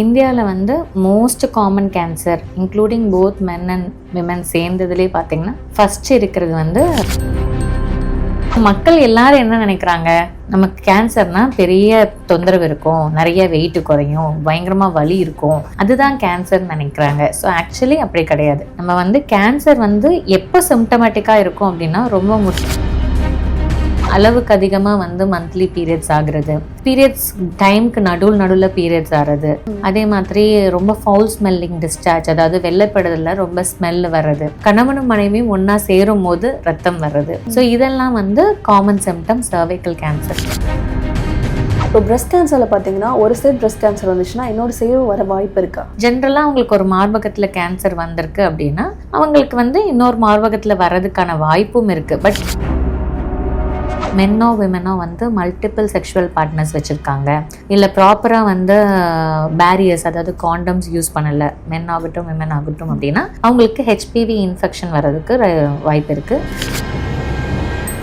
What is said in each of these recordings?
இந்தியாவில் வந்து most common cancer including both men and women சேர்ந்ததுலேயே பார்த்தீங்கன்னா ஃபர்ஸ்ட் இருக்கிறது வந்து மக்கள் எல்லாரும் என்ன நினைக்கிறாங்க? நமக்கு கேன்சர்னா பெரிய தொந்தரவு இருக்கும் நிறைய வெயிட் குறையும் பயங்கரமாக வலி இருக்கும். அதுதான் கேன்சர்னு நினைக்கிறாங்க. ஸோ ஆக்சுவலி அப்படி கிடையாது. நம்ம வந்து கேன்சர் வந்து எப்போ சிம்டமேட்டிக்காக இருக்கும் அப்படின்னா ரொம்ப முக்கியம். அளவுக்கு அதிகமாக வந்து மந்த்லி பீரியட்ஸ் ஆகுறது. பீரியட்ஸ் டைம்க்கு நடுவில் நடுவில் பீரியட்ஸ் ஆகிறது. அதே மாதிரி ரொம்ப ஃபவுல் ஸ்மெல்லிங் டிஸ்சார்ஜ் அதாவது வெள்ளைப்படுதலில் ரொம்ப ஸ்மெல் வர்றது. கணவனும் மனைவியும் ஒன்றா சேரும் போது ரத்தம் வர்றது. ஸோ இதெல்லாம் வந்து காமன் சிம்டம் cervical கேன்சர் இப்போ பிரஸ்ட் கேன்சரில் பார்த்தீங்கன்னா ஒரு சைடு பிரஸ்ட் கேன்சர் வந்துச்சுன்னா இன்னொரு சைடு வர வாய்ப்பு இருக்கா? ஜென்ரலாக அவங்களுக்கு ஒரு மார்பகத்தில் கேன்சர் வந்திருக்கு அப்படின்னா அவங்களுக்கு வந்து இன்னொரு மார்பகத்தில் வர்றதுக்கான வாய்ப்பும் இருக்குது பட் மென்னோ விமெனோ வந்து மல்டிபிள் செக்ஷுவல் பார்ட்னர்ஸ் வச்சுருக்காங்க. இல்லை ப்ராப்பராக வந்து பேரியர்ஸ் அதாவது காண்டம்ஸ் யூஸ் பண்ணலை. மென் ஆகட்டும் விமன் ஆகட்டும் அப்படின்னா அவங்களுக்கு ஹெச்பிவி இன்ஃபெக்ஷன் வர்றதுக்கு வாய்ப்பு இருக்குது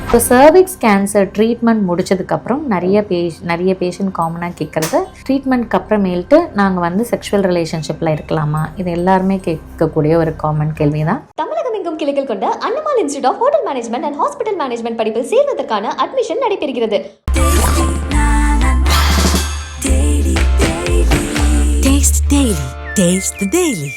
இப்போ சர்விக்ஸ் கேன்சர் ட்ரீட்மெண்ட் முடிச்சதுக்கப்புறம் நிறைய பேஷ் நிறைய பேஷண்ட் காமனாக கேட்குறது ட்ரீட்மெண்ட்க்கு அப்புறமேல்ட்டு நாங்கள் வந்து செக்ஷுவல் ரிலேஷன்ஷிப்பில் இருக்கலாமா இது எல்லாருமே கேட்கக்கூடிய ஒரு காமன் கேள்வி தான் தமிழகம் எங்கும் கிளைகள் கொண்ட Annamal institute of hotel management and hospital management படிப்பில் சேர்வதற்கான அட்மிஷன் நடைபெறுகிறது Taste Daily. Taste the Daily.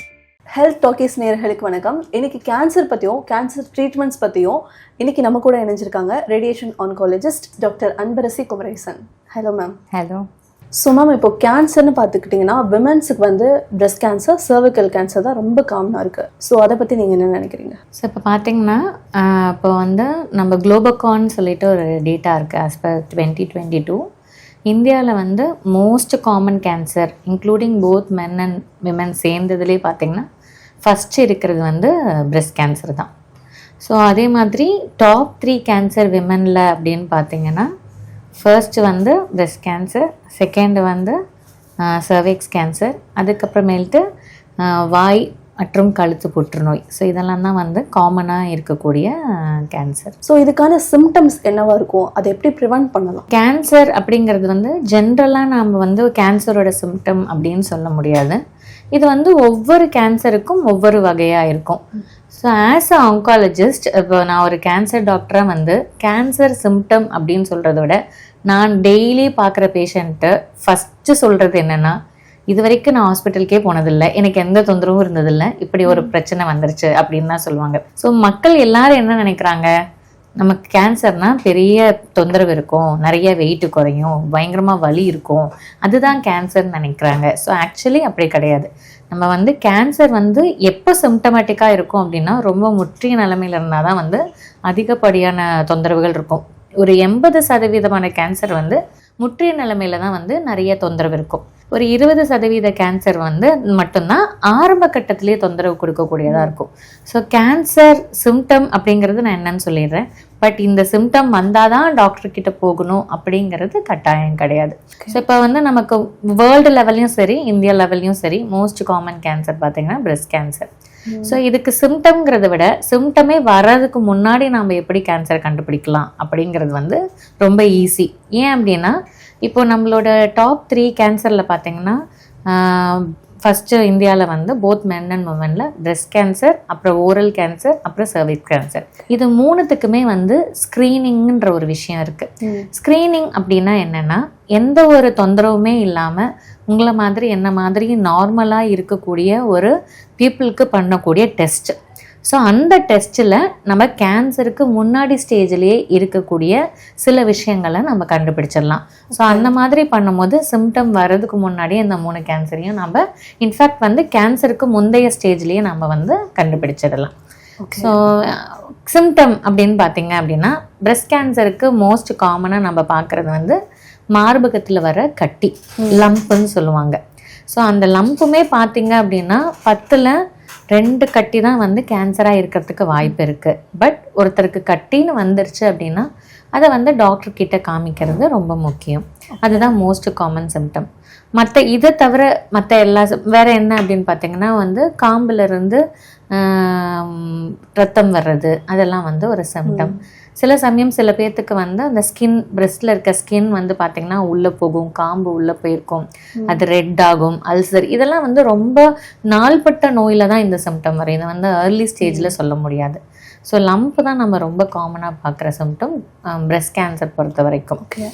Health talkies நேயர்களுக்கு வணக்கம். இன்னைக்கு கேன்சர் பற்றியும் கேன்சர் ட்ரீட்மெண்ட்ஸ் பற்றியும் இன்னைக்கு நம்ம கூட இணைஞ்சிருக்காங்க radiation oncologist doctor Anbarasi Kumaresan. Hello ma'am hello so ma'am இப்போ கேன்சர்னு பார்த்துக்கிட்டிங்கன்னா விமென்ஸுக்கு வந்து பிரஸ்ட் கேன்சர் cervical கேன்சர் தான் ரொம்ப காமனாக இருக்குது ஸோ அதை பற்றி நீங்கள் என்ன நினைக்கிறீங்க? ஸோ இப்போ பார்த்தீங்கன்னா இப்போ வந்து நம்ம குளோபகான் சொல்லிட்டு ஒரு டேட்டா இருக்குது as per twenty twenty two இந்தியாவில் வந்து most common cancer including both men and women சேர்ந்ததுலேயே பார்த்தீங்கன்னா ஃபஸ்ட் இருக்கிறது வந்து பிரஸ்ட் கேன்சர் தான். ஸோ அதே மாதிரி டாப் த்ரீ கேன்சர் விமனில் அப்படின்னு பார்த்தீங்கன்னா ஃபர்ஸ்ட் வந்து பிரஸ்ட் கேன்சர் செகண்ட் வந்து சர்விக்ஸ் கேன்சர் அதுக்கப்புறமேல்ட்டு வாய் மற்றும் கழுத்து புற்றுநோய். ஸோ இதெல்லாம் தான் வந்து காமனாக இருக்கக்கூடிய கேன்சர் ஸோ இதுக்கான சிம்டம்ஸ் என்னவா இருக்கும்? அதை எப்படி ப்ரிவென்ட் பண்ணலாம்? கேன்சர் அப்படிங்கிறது வந்து ஜென்ரலாக நாம் வந்து கேன்சரோட சிம்டம் அப்படின்னு சொல்ல முடியாது. இது வந்து ஒவ்வொரு கேன்சருக்கும் ஒவ்வொரு வகையாக இருக்கும். ஸோ ஆஸ் அ ஆங்காலஜிஸ்ட் இப்போ நான் ஒரு கேன்சர் டாக்டராக வந்து கேன்சர் சிம்டம் அப்படின்னு சொல்கிறத விட நான் டெய்லி பார்க்குற பேஷண்ட்டு ஃபஸ்ட்டு சொல்கிறது என்னென்னா இது வரைக்கும் நான் ஹாஸ்பிட்டலுக்கே போனதில்லை. எனக்கு எந்த தொந்தரவும் இருந்ததில்லை. இப்படி ஒரு பிரச்சனை வந்துருச்சு அப்படின்னு தான் சொல்லுவாங்க. ஸோ மக்கள் எல்லாரும் என்ன நினைக்கிறாங்க? நமக்கு கேன்சர்னால் பெரிய தொந்தரவு இருக்கும். நிறைய வெயிட் குறையும். பயங்கரமாக வலி இருக்கும். அதுதான் கேன்சர்னு நினைக்கிறாங்க. ஸோ ஆக்சுவலி அப்படி கிடையாது. நம்ம வந்து கேன்சர் வந்து எப்போ சிம்டமேட்டிக்காக இருக்கும் அப்படின்னா ரொம்ப முற்றிய நிலமையில் இருந்தால் தான் வந்து அதிகப்படியான தொந்தரவுகள் இருக்கும். ஒரு எண்பது சதவீதமான கேன்சர் வந்து முற்றிய நிலைமையில தான் வந்து நிறைய தொந்தரவு இருக்கும். ஒரு இருபது சதவீத கேன்சர் வந்து மட்டும்தான் ஆரம்ப கட்டத்திலேயே தொந்தரவு கொடுக்கக்கூடியதாக இருக்கும். ஸோ கேன்சர் சிம்டம் அப்படிங்கிறது நான் என்னன்னு சொல்லிடுறேன். பட் இந்த சிம்டம் வந்தால் தான் டாக்டர் கிட்ட போகணும் அப்படிங்கிறது கட்டாயம் கிடையாது. ஸோ இப்போ வந்து நமக்கு வேர்ல்டு லெவல்லையும் சரி இந்தியா லெவல்லையும் சரி மோஸ்ட் காமன் கேன்சர் பார்த்தீங்கன்னா breast கேன்சர் ஸோ இதுக்கு சிம்டம்ங்கிறத விட சிம்டமே வர்றதுக்கு முன்னாடி நாம் எப்படி கேன்சர் கண்டுபிடிக்கலாம் அப்படிங்கிறது வந்து ரொம்ப ஈஸி ஏன் அப்படின்னா இப்போ நம்மளோட டாப் த்ரீ கேன்சரில் பார்த்தீங்கன்னா ஃபஸ்ட்டு இந்தியாவில் வந்து போத் மென் அண்ட் உமனில் breast கேன்சர் அப்புறம் ஓரல் கேன்சர் அப்புறம் cervix கேன்சர் இது மூணுத்துக்குமே வந்து ஸ்க்ரீனிங்ன்ற ஒரு விஷயம் இருக்குது ஸ்க்ரீனிங் அப்படின்னா என்னென்னா எந்த ஒரு தொந்தரவுமே இல்லாமல் உங்களை மாதிரி என்ன மாதிரி நார்மலாக இருக்கக்கூடிய ஒரு பீப்புளுக்கு பண்ணக்கூடிய டெஸ்ட் ஸோ அந்த டெஸ்ட்டில் நம்ம கேன்சருக்கு முன்னாடி ஸ்டேஜ்லேயே இருக்கக்கூடிய சில விஷயங்களை நம்ம கண்டுபிடிச்சிடலாம். ஸோ அந்த மாதிரி பண்ணும்போது சிம்டம் வர்றதுக்கு முன்னாடியே இந்த மூணு கேன்சரையும் நம்ம இன்ஃபேக்ட் வந்து கேன்சருக்கு முந்தைய ஸ்டேஜ்லேயே நம்ம வந்து கண்டுபிடிச்சிடலாம். ஸோ சிம்டம் அப்படின்னு பார்த்தீங்க அப்படின்னா breast கேன்சருக்கு மோஸ்ட் காமனாக நம்ம பார்க்குறது வந்து மார்பகத்தில் வர கட்டி லம்ப்னு சொல்லுவாங்க. ஸோ அந்த லம்புமே பார்த்தீங்க அப்படின்னா பத்தில் ரெண்டு கட்டி தான் வந்து கேன்சராக இருக்கிறதுக்கு வாய்ப்பு இருக்குது பட் ஒருத்தருக்கு கட்டின்னு வந்துருச்சு அப்படின்னா அதை வந்து டாக்டர் கிட்ட காமிக்கிறது ரொம்ப முக்கியம். அதுதான் மோஸ்ட் காமன் சிம்டம் மற்ற இதை தவிர மற்ற எல்லா வேற என்ன அப்படின்னு பார்த்தீங்கன்னா வந்து காம்புல இருந்து ஆம், ரத்தம் வர்றது அதெல்லாம் வந்து ஒரு சிம்டம் சில சமயம் சில பேர்த்துக்கு வந்து அந்த ஸ்கின் பிரஸ்ட்ல இருக்க ஸ்கின் வந்து பார்த்தீங்கன்னா உள்ள போகும் காம்பு உள்ள போயிருக்கும். அது ரெட் ஆகும் அல்சர். இதெல்லாம் வந்து ரொம்ப நாள்பட்ட நோயில தான் இந்த சிம்டம் வரும். இதை வந்து ஏர்லி ஸ்டேஜில் சொல்ல முடியாது. ஸோ லம்ப் தான் நம்ம ரொம்ப காமனாக பார்க்குற சிம்டம் பிரஸ்ட் கேன்சர் பொறுத்த வரைக்கும். ஓகே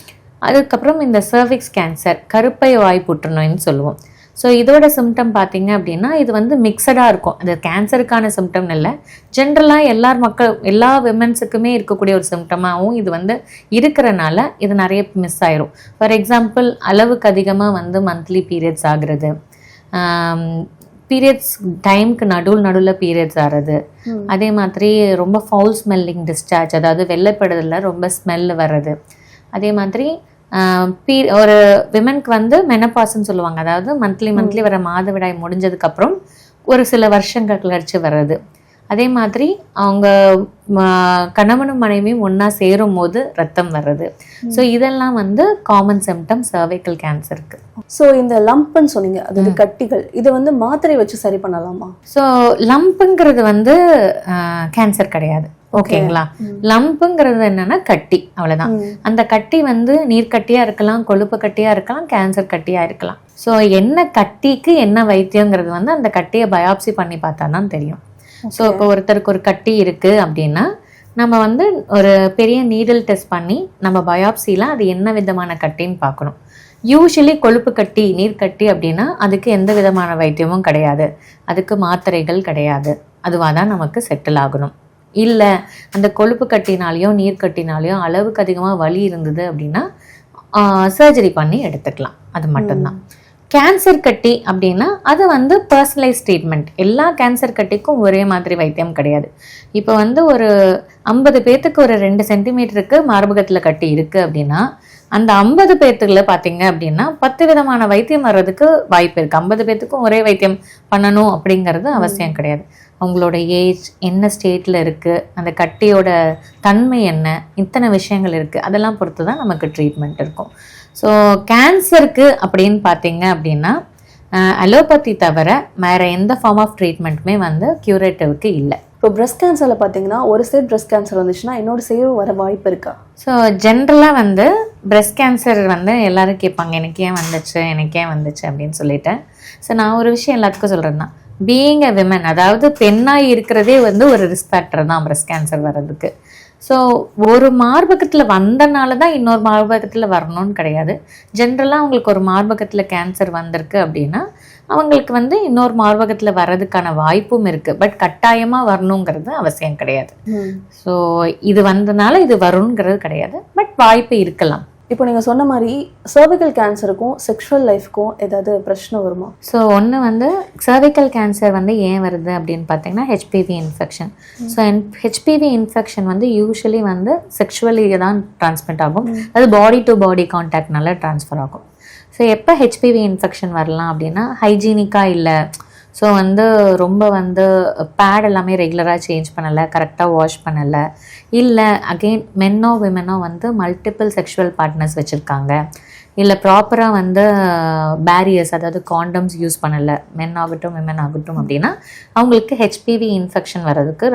அதுக்கப்புறம் இந்த சர்விக்ஸ் கேன்சர் கருப்பை வாய் புற்றுநோய்னு சொல்லுவோம். ஸோ இதோட சிம்டம் பார்த்தீங்க அப்படின்னா இது வந்து மிக்சடாக இருக்கும். அது கேன்சருக்கான சிம்டம் இல்லை. ஜென்ரலாக எல்லார் மக்கள் எல்லா விமன்ஸுக்குமே இருக்கக்கூடிய ஒரு சிம்டமாகவும் இது வந்து இருக்கிறனால இது நிறைய மிஸ் ஆயிரும். ஃபார் எக்ஸாம்பிள் அளவுக்கு அதிகமாக வந்து மந்த்லி பீரியட்ஸ் ஆகுறது. பீரியட்ஸ் டைம்க்கு நடுவில் நடுவில் பீரியட்ஸ் ஆகிறது. அதே மாதிரி ரொம்ப ஃபவுல் ஸ்மெல்லிங் டிஸ்சார்ஜ் அதாவது வெள்ளைப்படுதலில் ரொம்ப ஸ்மெல் வர்றது. அதே மாதிரி பீ ஒரு விமனுக்கு வந்து மெனப்பாஸ்ன்னு சொல்லுவாங்க. அதாவது மந்த்லி மந்த்லி வர மாதவிடாய் முடிஞ்சதுக்கப்புறம் ஒரு சில வருஷங்கள் கழிச்சு வர்றது. அதே மாதிரி அவங்க கணவனும் மனைவியும் ஒன்றா சேரும் போது ரத்தம் வர்றது. ஸோ இதெல்லாம் வந்து காமன் சிம்டம் cervical கேன்சருக்கு ஸோ இந்த லம்ப்னு சொன்னீங்க. அதாவது கட்டிகள். இதை வந்து மாத்திரை வச்சு சரி பண்ணலாமா? ஸோ லம்புங்கிறது வந்து கேன்சர் கிடையாது. ஓகேங்களா? லம்புங்கிறது என்னன்னா கட்டி அவ்வளவுதான். அந்த கட்டி வந்து நீர்க்கட்டியா இருக்கலாம் கொழுப்பு கட்டியா இருக்கலாம் கேன்சர் கட்டியா இருக்கலாம். ஸோ என்ன கட்டிக்கு என்ன வைத்தியங்கிறது வந்து அந்த கட்டியை பயாப்சி பண்ணி பார்த்தா தான் தெரியும் ஸோ இப்போ ஒருத்தருக்கு ஒரு கட்டி இருக்கு அப்படின்னா நம்ம வந்து ஒரு பெரிய நீடில் டெஸ்ட் பண்ணி நம்ம பயாப்சியில் அது என்ன விதமான கட்டின்னு பார்க்கணும். யூஸ்வலி கொழுப்பு கட்டி நீர் கட்டி அப்படின்னா அதுக்கு எந்த விதமான வைத்தியமும் கிடையாது. அதுக்கு மாத்திரைகள் கிடையாது. அதுவாக தான் நமக்கு செட்டில் ஆகணும். இல்லை அந்த கொழுப்பு கட்டினாலையோ நீர் கட்டினாலையோ அளவுக்கு அதிகமாக வலி இருந்தது அப்படின்னா சர்ஜரி பண்ணி எடுத்துக்கலாம். அது மட்டும்தான். கேன்சர் கட்டி அப்படின்னா அது வந்து பர்சனலைஸ் ட்ரீட்மெண்ட் எல்லா கேன்சர் கட்டிக்கும் ஒரே மாதிரி வைத்தியம் கிடையாது. இப்போ வந்து ஒரு ஐம்பது பேர்த்துக்கு ஒரு ரெண்டு சென்டிமீட்டருக்கு மார்பகத்தில் கட்டி இருக்கு அப்படின்னா அந்த ஐம்பது பேர்த்துக்குள்ள பார்த்தீங்க அப்படின்னா பத்து விதமான வைத்தியம் வர்றதுக்கு வாய்ப்பு இருக்கு. ஐம்பது பேர்த்துக்கும் ஒரே வைத்தியம் பண்ணணும் அப்படிங்கிறது அவசியம் கிடையாது. அவங்களோட ஏஜ் என்ன ஸ்டேட்ல இருக்கு அந்த கட்டியோட தன்மை என்ன இத்தனை விஷயங்கள் இருக்கு அதெல்லாம் பொறுத்து தான் நமக்கு ட்ரீட்மெண்ட் இருக்கும். ஸோ கேன்சருக்கு அப்படின்னு பார்த்தீங்க அப்படின்னா அலோபதி தவிர வேற எந்த ஃபார்ம் ஆஃப் ட்ரீட்மெண்ட்டுமே வந்து கியூரேட்டிவ்க்கு இல்லை. இப்போ பிரஸ்ட் கேன்சரில் பார்த்தீங்கன்னா ஒரு சைடு பிரஸ்ட் கேன்சர் வந்துச்சுன்னா இன்னொரு சைடும் வர வாய்ப்பு இருக்கா? ஸோ ஜென்ரலாக வந்து பிரஸ்ட் கேன்சர் வந்து எல்லாரும் கேட்பாங்க எனக்கு ஏன் வந்துச்சு எனக்கு ஏன் வந்துச்சு அப்படின்னு சொல்லிட்டு. ஸோ நான் ஒரு விஷயம் எல்லாத்துக்கும் சொல்கிறேன் தான் பீயிங் அ விமன் அதாவது பெண்ணாக இருக்கிறதே வந்து ஒரு ரிஸ்க் ஃபேக்டர் தான் பிரஸ்ட் கேன்சர் வர்றதுக்கு. ஸோ ஒரு மார்பகத்தில் வந்தனால தான் இன்னொரு மார்பகத்தில் வரணும்னு கிடையாது. ஜென்ரலாக அவங்களுக்கு ஒரு மார்பகத்தில் கேன்சர் வந்திருக்கு அப்படின்னா அவங்களுக்கு வந்து இன்னொரு மார்பகத்தில் வர்றதுக்கான வாய்ப்பும் இருக்குது பட் கட்டாயமாக வரணுங்கிறது அவசியம் கிடையாது. ஸோ இது வந்தனால இது வருங்கிறது கிடையாது. பட் வாய்ப்பு இருக்கலாம். இப்போ நீங்கள் சொன்ன மாதிரி சர்விக்கல் கேன்சருக்கும் செக்ஷுவல் லைஃப்க்கும் ஏதாவது பிரச்சனை வருமா? ஸோ ஒன்று வந்து சர்விக்கல் கேன்சர் வந்து ஏன் வருது அப்படின்னு பார்த்தீங்கன்னா HPV infection so HPV infection வந்து யூஸ்வலி வந்து செக்ஷுவலி தான் டிரான்ஸ்மிட் ஆகும். அது பாடி டு பாடி கான்டாக்ட்னால ட்ரான்ஸ்ஃபர் ஆகும். ஸோ எப்போ ஹெச்பிவி இன்ஃபெக்ஷன் வரலாம் அப்படின்னா ஹைஜீனிக்காக இல்லை ஸோ வந்து ரொம்ப வந்து பேட் எல்லாமே ரெகுலராக சேஞ்ச் பண்ணலை கரெக்டாக வாஷ் பண்ணலை. இல்லை அகெயின் மென்னோ விமெனோ வந்து மல்டிபிள் செக்ஷுவல் பார்ட்னர்ஸ் வச்சுருக்காங்க. இல்லை ப்ராப்பராக வந்து பேரியர்ஸ் அதாவது காண்டம்ஸ் யூஸ் பண்ணலை. மென் ஆகட்டும் விமன் ஆகட்டும் அப்படின்னா அவங்களுக்கு ஹெச்பிவி இன்ஃபெக்ஷன் வர்றதுக்கு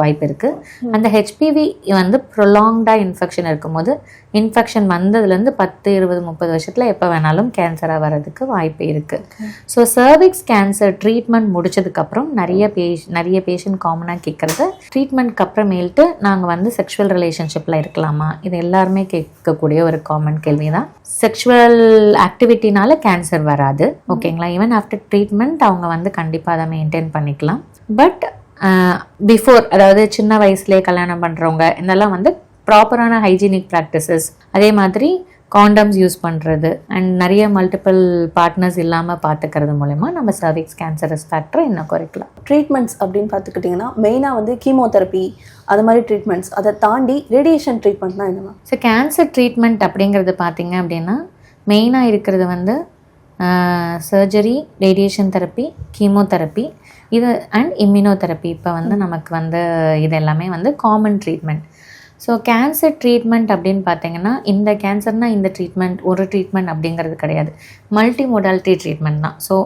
வாய்ப்பு இருக்குது அந்த ஹெச்பிவி வந்து ப்ரொலாங்டாக இன்ஃபெக்ஷன் இருக்கும்போது இன்ஃபெக்ஷன் வந்ததுலேருந்து பத்து இருபது முப்பது வருஷத்தில் எப்போ வேணாலும் கேன்சராக வர்றதுக்கு வாய்ப்பு இருக்குது ஸோ சர்விக்ஸ் கேன்சர் ட்ரீட்மெண்ட் முடிச்சதுக்கப்புறம் நிறைய பேஷ் நிறைய பேஷண்ட் காமனாக கேட்குறது ட்ரீட்மெண்ட்க்கு அப்புறமேல்ட்டு நாங்கள் வந்து செக்ஷுவல் ரிலேஷன்ஷிப்பில் இருக்கலாமா? இது எல்லாருமே கேட்கக்கூடிய ஒரு காமன் கேள்வி தான் செக்ஷுவல் ஆக்டிவிட்டினால கேன்சர் வராது. ஓகேங்களா ஈவன் ஆஃப்டர் ட்ரீட்மெண்ட் அவங்க வந்து கண்டிப்பாக அதை மெயின்டைன் பண்ணிக்கலாம். பட் பிஃபோர் அதாவது சின்ன வயசுலேயே கல்யாணம் பண்ணுறவங்க இதெல்லாம் வந்து ப்ராப்பரான ஹைஜீனிக் ப்ராக்டிசஸ் அதே மாதிரி காண்டம்ஸ் யூஸ் பண்ணுறது அண்ட் நிறைய மல்டிபிள் பார்ட்னர்ஸ் இல்லாமல் பார்த்துக்கிறது மூலயமா நம்ம சர்விக்ஸ் கேன்சர் ஃபேக்டரை இன்னும் குறைக்கலாம். ட்ரீட்மெண்ட்ஸ் அப்படின்னு பார்த்துக்கிட்டிங்கன்னா மெயினாக வந்து கீமோதெரப்பி அது மாதிரி ட்ரீட்மெண்ட்ஸ் அதை தாண்டி ரேடியேஷன் ட்ரீட்மெண்ட்னா என்னமா ஸோ கேன்சர் ட்ரீட்மெண்ட் அப்படிங்கிறது பார்த்தீங்க அப்படின்னா மெயினாக இருக்கிறது வந்து சர்ஜரி ரேடியேஷன் தெரப்பி கீமோதெரப்பி இது அண்ட் இம்யூனோதெரப்பி இப்போ வந்து நமக்கு வந்து இது எல்லாமே வந்து common treatment so cancer treatment அப்படின்னு பார்த்தீங்கன்னா இந்த கேன்சர்னால் இந்த ட்ரீட்மெண்ட் ஒரு ட்ரீட்மெண்ட் அப்படிங்கிறது கிடையாது. மல்டி மொடாலிட்டி ட்ரீட்மெண்ட் தான். ஸோ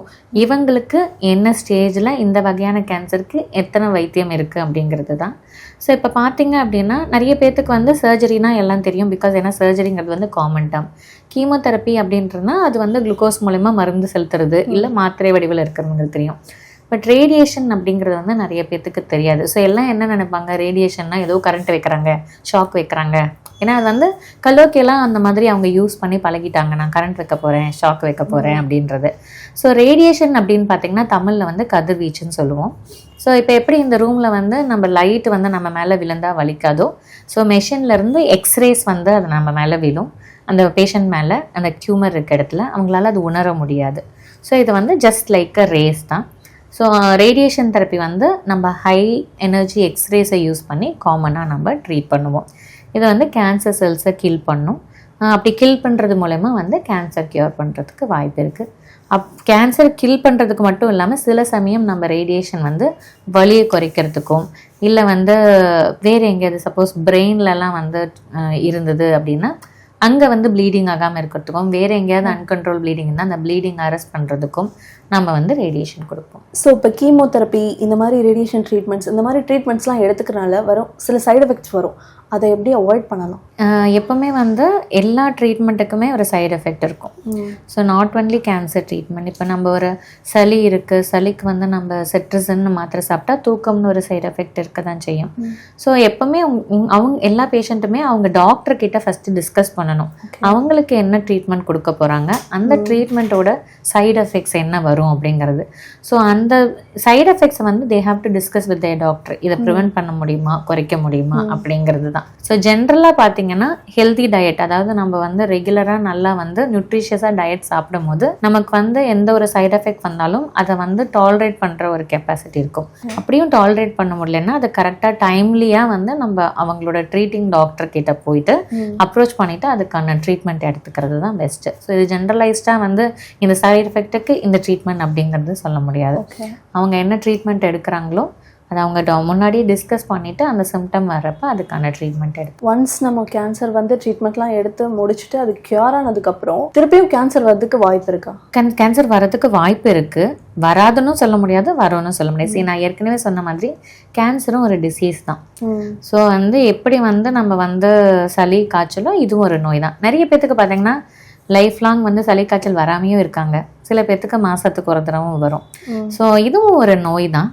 இவங்களுக்கு என்ன ஸ்டேஜில் இந்த வகையான கேன்சருக்கு எத்தனை வைத்தியம் இருக்குது அப்படிங்கிறது தான். ஸோ இப்போ பார்த்தீங்க அப்படின்னா நிறைய பேர்த்துக்கு வந்து சர்ஜரினா எல்லாம் தெரியும் பிகாஸ் ஏன்னா சர்ஜரிங்கிறது வந்து காமன் டேம் கீமோதெரப்பி அப்படின்றதுனா அது வந்து குளுக்கோஸ் மூலயமா மருந்து செலுத்துறது இல்லை மாத்திரை வடிவில் இருக்கிறவங்களுக்கு தெரியும். பட் ரேடியேஷன் அப்படிங்கிறது வந்து நிறைய பேர்த்துக்கு தெரியாது. ஸோ எல்லாம் என்ன நினைப்பாங்க? ரேடியேஷன்னா ஏதோ கரண்ட் வைக்கிறாங்க ஷாக் வைக்கிறாங்க. ஏன்னா அது வந்து கல்லோக்கியெல்லாம் அந்த மாதிரி அவங்க யூஸ் பண்ணி பழகிட்டாங்க. நான் கரண்ட் வைக்க போகிறேன் ஷாக் வைக்க போகிறேன் அப்படின்றது. ஸோ ரேடியேஷன் அப்படின்னு பார்த்தீங்கன்னா தமிழில் வந்து கதிர்வீச்சுன்னு சொல்லுவோம். ஸோ இப்போ எப்படி இந்த ரூமில் வந்து நம்ம லைட் வந்து நம்ம மேலே விழுந்தால் வலிக்காதோ? ஸோ மெஷின்லேருந்து எக்ஸ்ரேஸ் வந்து அது நம்ம மேலே விழும். அந்த பேஷண்ட் மேலே அந்த டியூமர் இருக்க இடத்துல அவங்களால அது உணர முடியாது. ஸோ இது வந்து ஜஸ்ட் லைக் அ ரேஸ் தான். ஸோ ரேடியேஷன் தெரப்பி வந்து நம்ம ஹை எனர்ஜி எக்ஸ்ரேஸை யூஸ் பண்ணி காமனாக நம்ம ட்ரீட் பண்ணுவோம். இது வந்து கேன்சர் செல்ஸை கில் பண்ணும். அப்படி கில் பண்ணுறது மூலயமா வந்து கேன்சர் க்யூர் பண்ணுறதுக்கு வாய்ப்பு இருக்குது அப் கேன்சர் கில் பண்ணுறதுக்கு மட்டும் இல்லாமல் சில சமயம் நம்ம ரேடியேஷன் வந்து வலியை குறைக்கிறதுக்கும் இல்லை வந்து வேறு எங்கேயாவது சப்போஸ் பிரெயின்லலாம் வந்து இருந்தது அப்படின்னா அங்கே வந்து ப்ளீடிங் ஆகாமல் இருக்கிறதுக்கும் வேறு எங்கேயாவது அன்கண்ட்ரோல் ப்ளீடிங் இருந்தால் அந்த ப்ளீடிங் அரெஸ்ட் பண்ணுறதுக்கும் நம்ம வந்து ரேடியேஷன் கொடுப்போம். ஸோ இப்போ கீமோதெரப்பி இந்த மாதிரி ரேடியேஷன் ட்ரீட்மெண்ட்ஸ் இந்த மாதிரி ட்ரீட்மெண்ட்ஸ்லாம் எடுத்துக்கிறனால வரும் சில சைடு எஃபெக்ட்ஸ் வரும். அதை எப்படி அவாய்ட் பண்ணலாம்? எப்பவுமே வந்து எல்லா ட்ரீட்மெண்ட்டுக்குமே ஒரு சைடு எஃபெக்ட் இருக்கும். So not only cancer treatment இப்போ நம்ம ஒரு சளி இருக்குது சளிக்கு வந்து நம்ம செட்ரிசன் மாத்திரை சாப்பிட்டா தூக்கம்னு ஒரு சைடு எஃபெக்ட் இருக்க தான் செய்யும் ஸோ எப்பவுமே அவங்க எல்லா பேஷண்ட்டுமே அவங்க டாக்டர் கிட்ட ஃபஸ்ட்டு டிஸ்கஸ் பண்ணணும். அவங்களுக்கு என்ன ட்ரீட்மெண்ட் கொடுக்க போகிறாங்க அந்த ட்ரீட்மெண்ட்டோட சைடு எஃபெக்ட்ஸ் என்ன வரும் அப்படிங்கிறது. ஸோ அந்த சைடு எஃபெக்ட்ஸை வந்து they have to discuss with their doctor இதை ப்ரிவென்ட் பண்ண முடியுமா? குறைக்க முடியுமா? அப்படிங்கிறது தான். ஸோ ஜென்ரலாக பார்த்தீங்கன்னா ஹெல்தி டயட் அதாவது நம்ம வந்து ரெகுலராக நல்லா வந்து நியூட்ரிஷியஸாக டயட் சாப்பிடும் போது நமக்கு வந்து எந்த ஒரு சைடு எஃபெக்ட் வந்தாலும் அதை வந்து டாலரேட் பண்ணுற ஒரு கெப்பாசிட்டி இருக்கும். அப்படியும் டாலரேட் பண்ண முடியலன்னா அதை கரெக்டாக டைம்லியாக வந்து நம்ம அவங்களோட ட்ரீட்டிங் டாக்டர் கிட்ட போயிட்டு அப்ரோச் பண்ணிட்டு அதுக்கான ட்ரீட்மெண்ட் எடுத்துக்கிறது தான் பெஸ்ட்டு ஸோ இது ஜென்ரலைஸ்டாக வந்து இந்த சைடு எஃபெக்ட்டுக்கு இந்த ட்ரீட்மெண்ட் அப்படிங்கிறது சொல்ல முடியாது. அவங்க என்ன ட்ரீட்மெண்ட் எடுக்கிறாங்களோ அதை அவங்க முன்னாடியே டிஸ்கஸ் பண்ணிவிட்டு அந்த சிம்டம் வர்றப்ப அதுக்கான ட்ரீட்மெண்ட் எடுத்து. ஒன்ஸ் நம்ம கேன்சர் வந்து ட்ரீட்மெண்ட்லாம் எடுத்து முடிச்சுட்டு அது கியூர் ஆனதுக்கப்புறம் திருப்பியும் கேன்சர் வரதுக்கு வாய்ப்பு இருக்கா? கேன் கேன்சர் வரதுக்கு வாய்ப்பு இருக்குது வராதுன்னு சொல்ல முடியாது வரும்னு சொல்ல முடியாது. சரி நான் ஏற்கனவே சொன்ன மாதிரி கேன்சரும் ஒரு டிசீஸ் தான். ஸோ வந்து எப்படி வந்து நம்ம வந்து சளி காய்ச்சலோ இதுவும் ஒரு நோய் தான். நிறைய பேர்த்துக்கு பார்த்தீங்கன்னா லைஃப் லாங் வந்து சளி காய்ச்சல் வராமையும் இருக்காங்க. சில பேர்த்துக்கு மாதத்துக்கு ஒரு தடவும் வரும். ஸோ இதுவும் ஒரு நோய் தான்.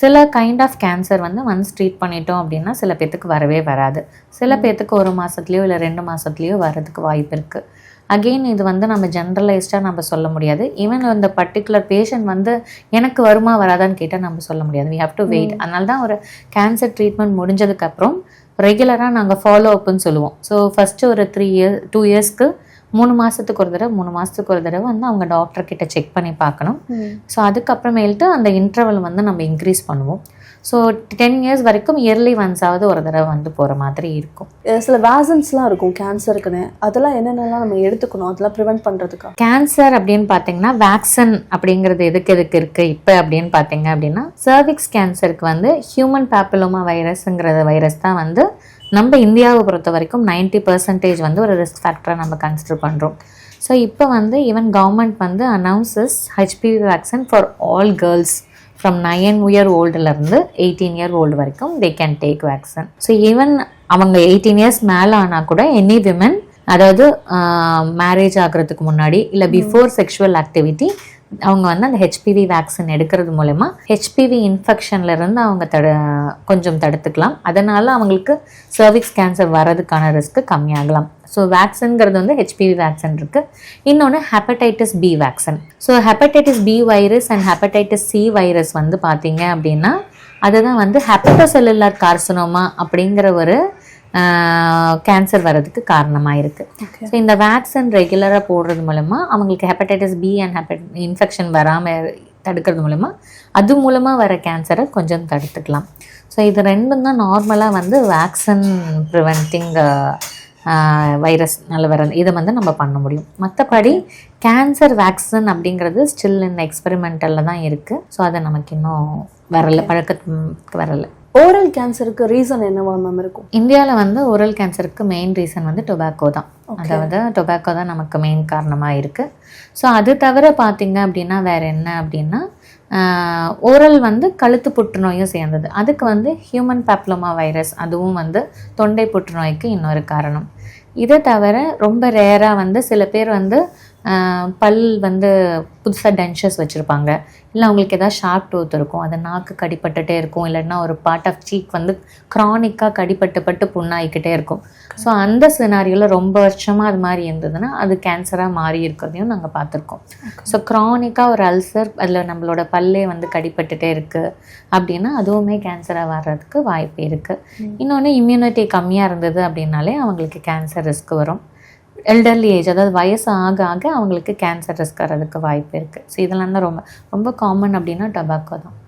சில கைண்ட் ஆஃப் கேன்சர் வந்து ஒன்ஸ் ட்ரீட் பண்ணிட்டோம் அப்படின்னா சில பேர்த்துக்கு வரவே வராது. சில பேர்த்துக்கு ஒரு மாதத்துலேயோ இல்லை ரெண்டு மாதத்துலேயோ வர்றதுக்கு வாய்ப்பு இருக்குது அகெயின் இது வந்து நம்ம ஜென்ரலைஸ்டாக நம்ம சொல்ல முடியாது. ஈவன் அந்த பர்டிகுலர் பேஷண்ட் வந்து எனக்கு வருமா வராதான்னு கேட்டால் நம்ம சொல்ல முடியாது. We have to வெயிட் அதனால தான் ஒரு கேன்சர் ட்ரீட்மெண்ட் முடிஞ்சதுக்கப்புறம் ரெகுலராக நாங்கள் ஃபாலோ அப்னு சொல்லுவோம். ஸோ ஃபஸ்ட்டு ஒரு த்ரீ இயர் டூ இயர்ஸ்க்கு மூணு மாதத்துக்கு ஒரு தடவை மூணு மாதத்துக்கு ஒரு தடவை வந்து அவங்க டாக்டர் கிட்ட செக் பண்ணி பார்க்கணும். ஸோ அதுக்கப்புறமேல்ட்டு அந்த இன்டர்வல் வந்து நம்ம இன்க்ரீஸ் பண்ணுவோம். ஸோ டென் இயர்ஸ் வரைக்கும் இயர்லி ஒன்ஸாவது ஒரு தடவை வந்து போகிற மாதிரி இருக்கும். சில வேசன்ஸ்லாம் இருக்கும் கேன்சருக்குன்னு அதெல்லாம் என்னென்னலாம் நம்ம எடுத்துக்கணும்? அதெல்லாம் ப்ரிவென்ட் பண்ணுறதுக்கா கேன்சர் அப்படின்னு பார்த்தீங்கன்னா வேக்சின் அப்படிங்கிறது எதுக்கு எதுக்கு இருக்குது இப்போ அப்படின்னு பார்த்தீங்க அப்படின்னா சர்விக்ஸ் கேன்சருக்கு வந்து ஹியூமன் பேப்பிலோமா வைரஸ்ங்கிற வைரஸ் தான் வந்து நம்ம இந்தியாவை பொறுத்த வரைக்கும் 90% பர்சன்டேஜ் வந்து ஒரு ரிஸ்க் ஃபேக்டராக நம்ம கன்சிடர் பண்ணுறோம் ஸோ இப்போ வந்து ஈவன் கவர்மெண்ட் வந்து announces HPV vaccine for all girls from nine year ஓல்டுலேருந்து eighteen year old வரைக்கும் they can take vaccine so even அவங்க எயிட்டீன் இயர்ஸ் மேலே ஆனால் கூட எனி விமன் அதாவது மேரேஜ் ஆகிறதுக்கு முன்னாடி இல்லை பிஃபோர் செக்ஷுவல் ஆக்டிவிட்டி அவங்க வந்து அந்த ஹெச்பிவி வேக்சின் எடுக்கிறது மூலயமா ஹெச்பிவி இன்ஃபெக்ஷன்ல இருந்து அவங்க தடு கொஞ்சம் தடுத்துக்கலாம். அதனால அவங்களுக்கு சர்விக்ஸ் கேன்சர் வர்றதுக்கான ரிஸ்க் கம்மியாகலாம். ஸோ வேக்சின்ங்கிறது வந்து ஹெச்பிவி வேக்சின் இருக்கு. இன்னொன்று hepatitis B vaccine so hepatitis B virus and hepatitis C virus வந்து பார்த்தீங்க அப்படின்னா அதுதான் வந்து ஹெப்படோசெல்லுலார் கார்சனோமா அப்படிங்கிற ஒரு கேன்சர் வர்றதுக்கு காரணமாக இருக்கு ஸோ இந்த வேக்சின் ரெகுலராக போடுறது மூலமா அவங்களுக்கு hepatitis B and hep infection வராமல் தடுக்கிறது மூலமா அது மூலமாக வர கேன்சரை கொஞ்சம் தடுத்துக்கலாம். ஸோ இது ரெண்டும் தான் நார்மலாக வந்து வேக்சின் ப்ரிவென்டிங் வைரஸ் நல்ல வர இதை வந்து நம்ம பண்ண முடியும். மற்றபடி கேன்சர் வேக்சின் அப்படிங்கிறது ஸ்டில் இந்த எக்ஸ்பெரிமெண்டலில் தான் இருக்குது ஸோ அதை நமக்கு இன்னும் வரல பழக்கத்துக்கு வரல. ஓரல் கேன்சருக்கு ரீசன் என்னவா மேம் இருக்கும்? இந்தியாவில் வந்து ஓரல் கேன்சருக்கு மெயின் ரீசன் வந்து டொபாக்கோ தான். அதாவது டொபாக்கோ தான் நமக்கு மெயின் காரணமாக இருக்குது ஸோ அது தவிர பார்த்தீங்க அப்படின்னா வேற என்ன அப்படின்னா ஓரல் வந்து கழுத்து புற்றுநோயும் சேர்ந்தது. அதுக்கு வந்து ஹியூமன் பேப்ளோமா வைரஸ் அதுவும் வந்து தொண்டை புற்றுநோய்க்கு இன்னொரு காரணம். இதை தவிர ரொம்ப ரேராக வந்து சில பேர் வந்து பல் வந்து புதுசாக டென்ச்சர்ஸ் வச்சுருப்பாங்க. இல்லை அவங்களுக்கு ஏதாவது ஷார்ப் டூத் இருக்கும் அது நாக்கு கடிப்பட்டுட்டே இருக்கும் இல்லைன்னா ஒரு பார்ட் ஆஃப் சீக் வந்து க்ரானிக்காக கடிப்பட்டு பட்டு புண்ணாயிக்கிட்டே இருக்கும். ஸோ அந்த சினாரியோவில் ரொம்ப வருஷமாக அது மாதிரி இருந்ததுன்னா அது கேன்சராக மாறி இருக்கிறதையும் நாங்கள் பார்த்துருக்கோம். ஸோ க்ரானிக்காக ஒரு அல்சர் அதில் நம்மளோட பல்லே வந்து கடிப்பட்டுட்டே இருக்குது அப்படின்னா அதுவுமே கேன்சராக வர்றதுக்கு வாய்ப்பு இருக்குது இன்னொன்று இம்யூனிட்டி கம்மியாக இருந்தது அப்படின்னாலே அவங்களுக்கு கேன்சர் ரிஸ்க் வரும். எல்டர்லி ஏஜ் அதாவது வயசு ஆக ஆக அவங்களுக்கு கேன்சர் ரிஸ்க் வர்றதுக்கு வாய்ப்பு இருக்குது ஸோ இதெல்லாம் தான் ரொம்ப ரொம்ப காமன் அப்படின்னா டொபாக்கோ தான்.